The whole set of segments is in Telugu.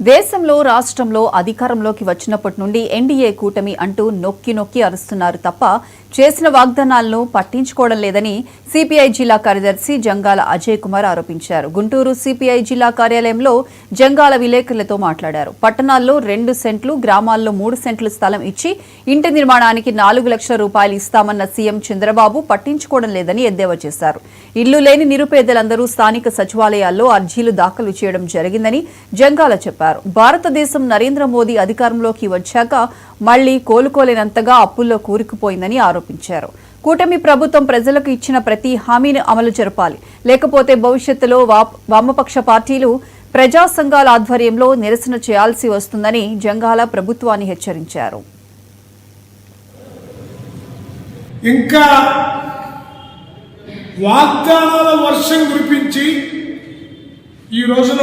దేశంలో రాష్ట్రంలో అధికారంలోకి వచ్చినప్పటి నుండి ఎన్డీఏ కూటమి అంటూ నొక్కి నొక్కి అరుస్తున్నారు తప్ప చేసిన వాగ్దానాలను పట్టించుకోవడం లేదని సిపిఐ జిల్లా కార్యదర్శి జంగాల అజయ్ కుమార్ ఆరోపించారు. గుంటూరు సిపిఐ జిల్లా కార్యాలయంలో జంగాల విలేకరులతో మాట్లాడారు. పట్టణాల్లో రెండు సెంట్లు గ్రామాల్లో మూడు సెంట్లు స్థలం ఇచ్చి ఇంటి నిర్మాణానికి నాలుగు లక్షల రూపాయలు ఇస్తామన్న సీఎం చంద్రబాబు పట్టించుకోవడం లేదని ఎద్దేవా చేశారు. ఇల్లు లేని నిరుపేదలందరూ స్థానిక సచివాలయాల్లో అర్జీలు దాఖలు చేయడం జరిగిందని జంగాల చెప్పారు. భారతదేశం నరేంద్ర మోదీ అధికారంలోకి వచ్చాక మళ్ళీ కోలుకోలేనంతగా అప్పుల్లో కూరుకుపోయిందని ఆరోపించారు. కూటమి ప్రభుత్వం ప్రజలకు ఇచ్చిన ప్రతి హామీని అమలు జరపాలి. లేకపోతే భవిష్యత్తులో వామపక్ష పార్టీలు ప్రజా సంఘాల ఆధ్వర్యంలో నిరసన చేయాల్సి వస్తుందని జంగాల ప్రభుత్వాన్ని హెచ్చరించారు. ఇంకా వాగ్దానాల వర్షం కురిపించి ఈ రోజున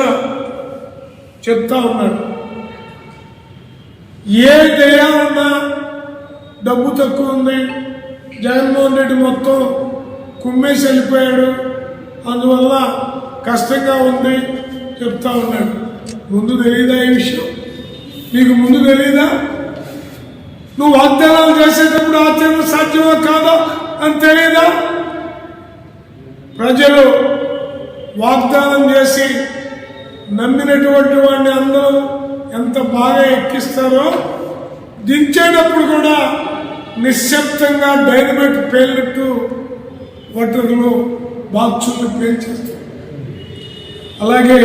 చెప్తా ఉన్నాడు. ఏ దేయాలన్నా డబ్బు తక్కువ ఉంది. జగన్మోహన్ రెడ్డి మొత్తం కుమ్మేసి వెళ్ళిపోయాడు. అందువల్ల కష్టంగా ఉంది చెప్తా ఉన్నాడు. ముందు తెలియదా ఈ విషయం? నీకు ముందు తెలియదా నువ్వు వాగ్దానాలు చేసేటప్పుడు ఆచరణ సాధ్యమో కాదో అని తెలియదా ప్రజలు వాగ్దానం చేసి నమ్మినటువంటి వాడిని అందరూ ఎంత బాగా ఎక్కిస్తారో దించేటప్పుడు కూడా నిశ్శబ్దంగా డైనమైట్ పేలినట్టు వటర్లు బాక్సులు పేల్చేస్తారు అలాగే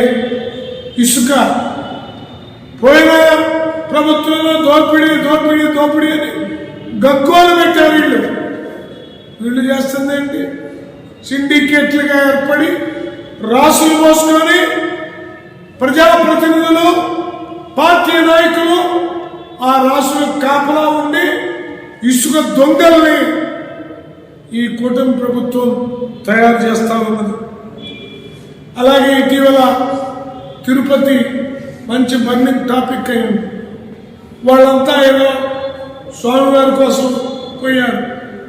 ఇసుక పోయిన ప్రభుత్వంలో దోపిడీ దోపిడీ దోపిడీ అని గగ్గోలు పెట్టారు వీళ్ళు. వీళ్ళు చేస్తుందేంటి? సిండికేట్లుగా ఏర్పడి రాసులు పోసుకొని ప్రజాప్రతినిధులు పార్టీ నాయకులు ఆ రాష్ట్రం కాపలా ఉండి ఇసుక దొంగల్ని ఈ కూటమి ప్రభుత్వం తయారు చేస్తా ఉన్నది. అలాగే ఇటీవల తిరుపతి మంచి బర్నింగ్ టాపిక్ అయింది. వాళ్ళంతా ఏదో స్వామివారి కోసం పోయారు.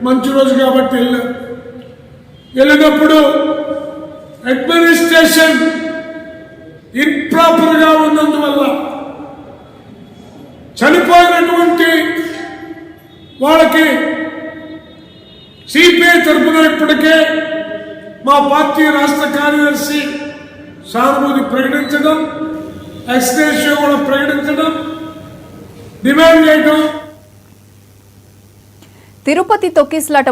మంచి రోజు కాబట్టి వెళ్ళారు. వెళ్ళినప్పుడు అడ్మినిస్ట్రేషన్ ఇంప్రాపర్గా ఉన్నందువల్ల చనిపోయినటువంటి వాళ్ళకి సిపిఐ తరఫున ఇప్పటికే మా పార్టీ రాష్ట్ర కార్యదర్శి సానుభూతి ప్రకటించడం ఎక్స్టేషియో కూడా ప్రకటించడం డిమాండ్ చేయడం. తిరుపతి తొక్కిసలాట